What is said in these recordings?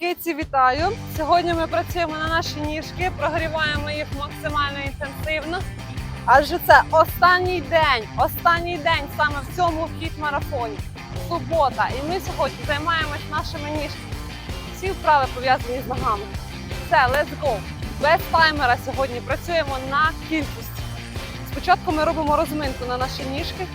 Киці, вітаю! Сьогодні ми працюємо на наші ніжки, прогріваємо їх максимально інтенсивно. Адже це останній день, останній день саме в цьому хіт-марафоні. Субота. І ми сьогодні займаємось нашими ніжками. Всі вправи пов'язані з ногами. Все, let's go! Без таймера сьогодні працюємо на кількість. Спочатку ми робимо розминку на наші ніжки.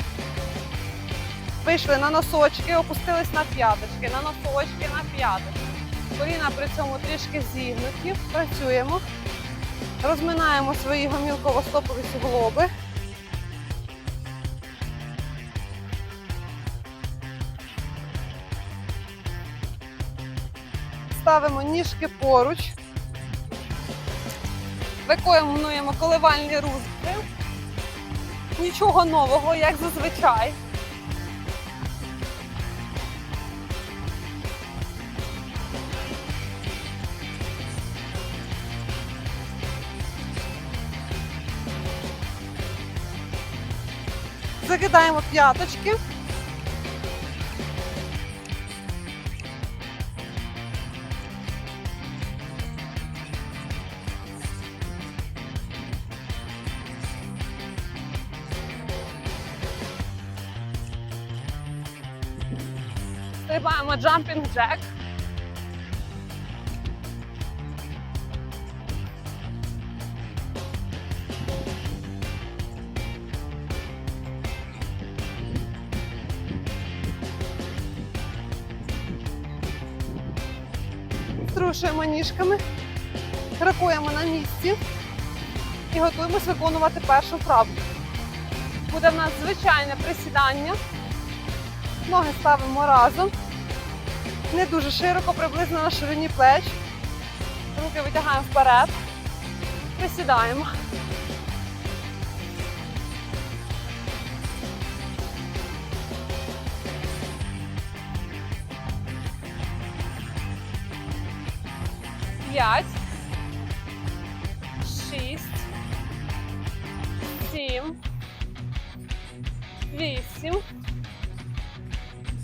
Вийшли на носочки, опустились на п'яточки, на носочки, на п'яточки. Коліна при цьому трішки зігнуті. Працюємо. Розминаємо свої гомілково-стопові суглоби. Ставимо ніжки поруч. Виконуємо коливальні рухи. Нічого нового, як зазвичай. Закидаємо п'яточки. Стрибаємо jumping jack. Струшуємо ніжками, крокуємо на місці і готуємось виконувати першу вправу. Буде в нас звичайне присідання. Ноги ставимо разом. Не дуже широко, приблизно на ширині плеч. Руки витягаємо вперед. Присідаємо. П'ять. Шість. Сім. Вісім.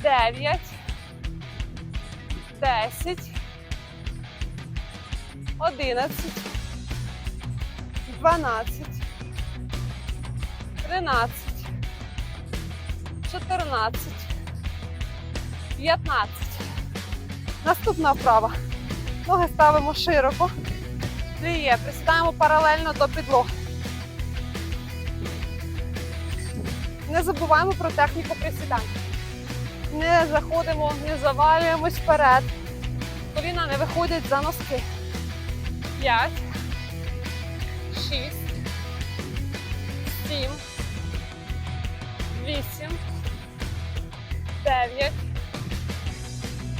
Дев'ять. Десять. Одинадцять. Дванадцять. Тринадцять. Чотирнадцять. П'ятнадцять. Наступна вправа. Ноги ставимо широко. Пліє. Присідаємо паралельно до підлоги. Не забуваємо про техніку присідань. Не заходимо, не завалюємось вперед. Коліна не виходять за носки. П'ять. Шість. Сім. Вісім. Дев'ять.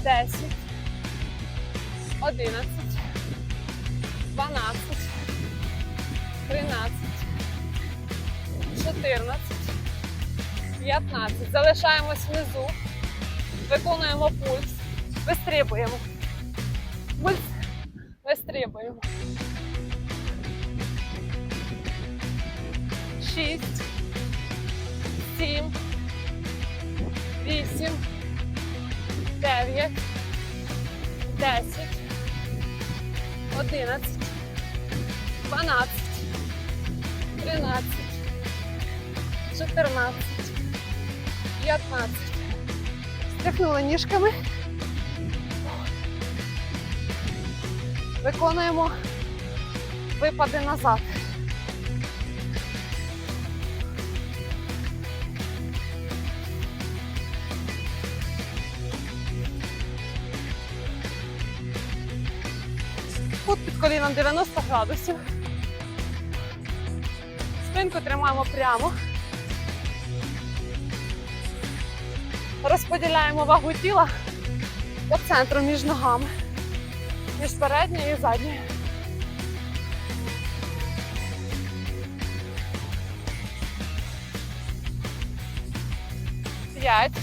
Десять. Одинадцять. Дванадцять. Тринадцять. Чотирнадцять. 15. Залишаємось внизу. Виконуємо пульс. Вистрибуємо. Пульс. Вистрибуємо. 6. 7. 8. 9. 10. 11. 12. 13. 14. 15. Стряхнули ніжками. Виконуємо випади назад. Кут під коліном 90 градусів. Спинку тримаємо прямо. Розподіляємо вагу тіла по центру між ногами, між передньою і задньою. П'ять.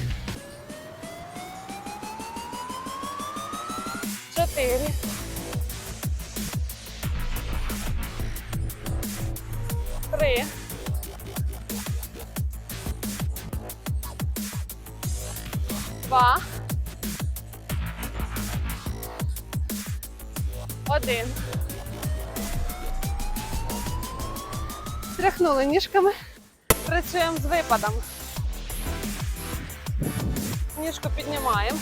Чотири. Два. Один. Тряхнули ніжками. Працюємо з випадом. Ніжку піднімаємо.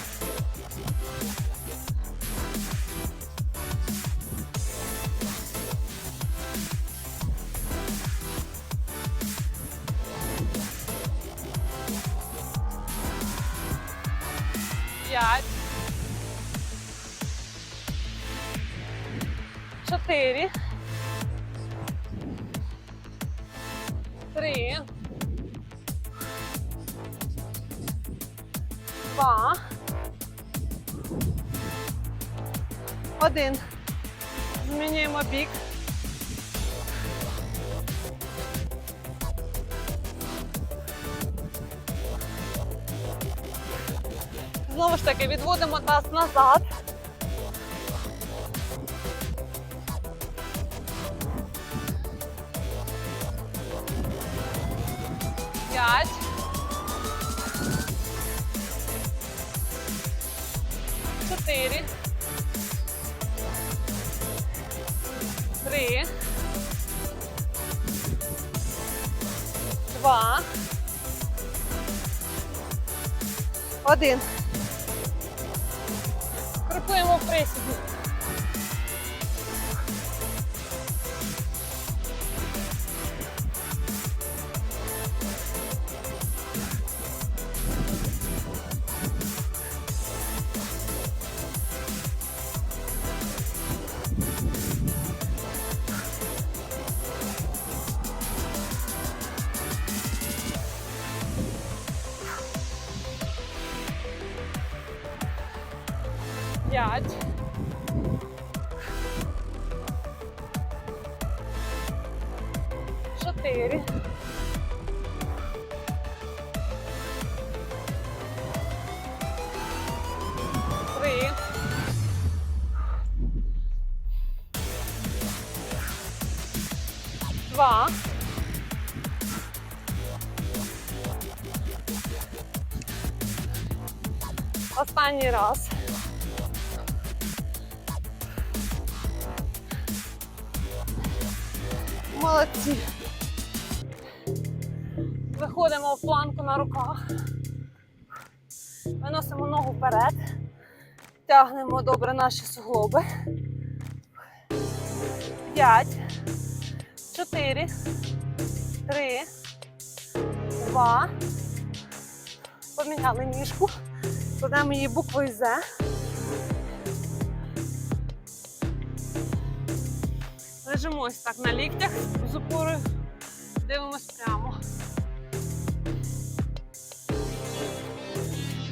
Чотири. Три. Два. Один. Змінюємо бік. Знову ж таки, відводимо таз назад. Три. Два. Один. Крокуємо в присіді. Чотири. Три. Два. Останній раз. Молодці. Виходимо в планку на руках. Виносимо ногу вперед. Тягнемо добре наші суглоби. П'ять. Чотири. Три. Два. Поміняли ніжку. Кладемо її буквою З. Лежимось так на ліктях з опорою. Дивимось прямо.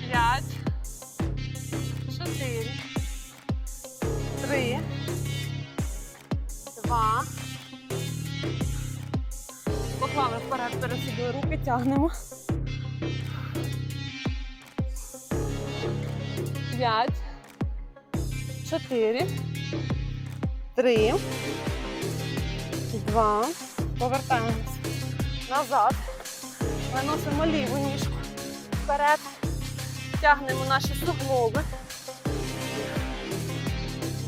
П'ять. Чотири. Три. Два. Поклали вперед перед собою руки, тягнемо. П'ять. Чотири. Три. Два. Повертаємось назад. Виносимо ліву ніжку вперед. Тягнемо наші суглоби.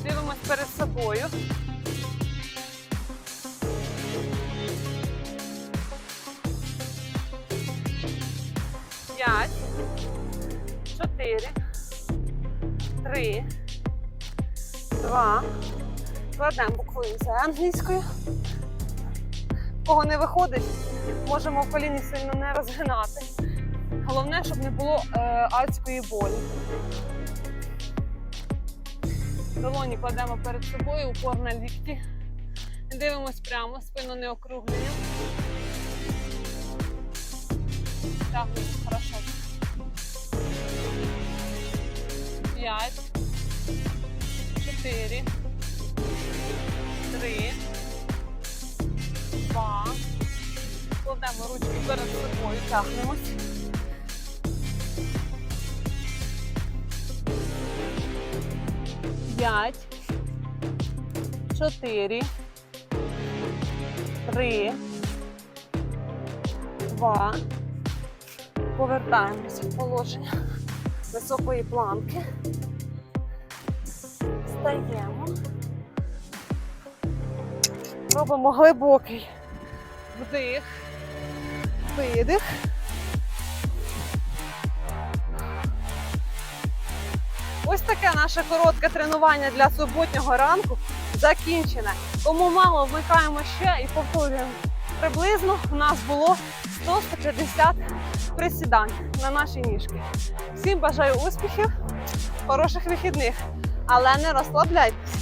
Дивимось перед собою. П'ять. Чотири. Три. Два. Кладемо буквою з англійською. Кого не виходить, можемо в коліні сильно не розгинати. Головне, щоб не було е, адської болі. Долоні кладемо перед собою, упор на лікті. Дивимось прямо, спину не округлюємо. Тягнемо хорошо. П'ять. Чотири. Перед собою, тягнемось. П'ять. Чотири. Три. Два. Повертаємося в положення високої планки. Стаємо. Робимо глибокий вдих, видих. Ось таке наше коротке тренування для суботнього ранку закінчене. Кому мало, вмикаємо ще і повторюємо. Приблизно у нас було 100-150 присідань на наші ніжки. Всім бажаю успіхів, хороших вихідних, але не розслабляйтесь.